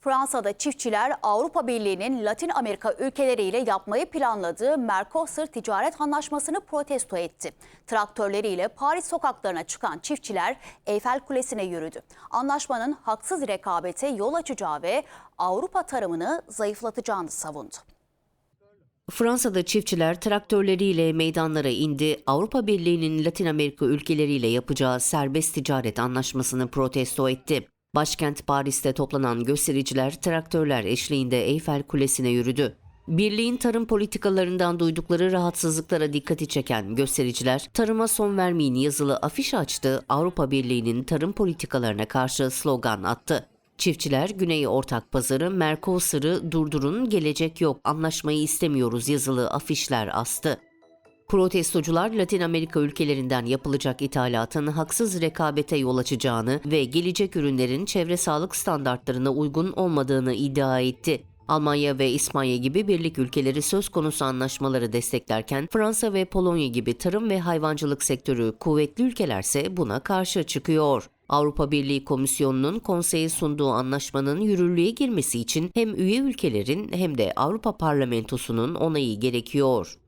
Fransa'da çiftçiler Avrupa Birliği'nin Latin Amerika ülkeleriyle yapmayı planladığı Mercosur ticaret anlaşmasını protesto etti. Traktörleriyle Paris sokaklarına çıkan çiftçiler Eyfel Kulesi'ne yürüdü. Anlaşmanın haksız rekabete yol açacağı ve Avrupa tarımını zayıflatacağını savundu. Fransa'da çiftçiler traktörleriyle meydanlara indi, Avrupa Birliği'nin Latin Amerika ülkeleriyle yapacağı serbest ticaret anlaşmasını protesto etti. Başkent Paris'te toplanan göstericiler traktörler eşliğinde Eyfel Kulesi'ne yürüdü. Birliğin tarım politikalarından duydukları rahatsızlıklara dikkati çeken göstericiler, tarıma son vermeyin yazılı afiş açtı, Avrupa Birliği'nin tarım politikalarına karşı slogan attı. Çiftçiler Güney Ortak Pazarı Mercosur'u durdurun gelecek yok anlaşmayı istemiyoruz yazılı afişler astı. Protestocular Latin Amerika ülkelerinden yapılacak ithalatın haksız rekabete yol açacağını ve gelecek ürünlerin çevre sağlık standartlarına uygun olmadığını iddia etti. Almanya ve İspanya gibi birlik ülkeleri söz konusu anlaşmaları desteklerken Fransa ve Polonya gibi tarım ve hayvancılık sektörü kuvvetli ülkelerse buna karşı çıkıyor. Avrupa Birliği Komisyonu'nun konseye sunduğu anlaşmanın yürürlüğe girmesi için hem üye ülkelerin hem de Avrupa Parlamentosu'nun onayı gerekiyor.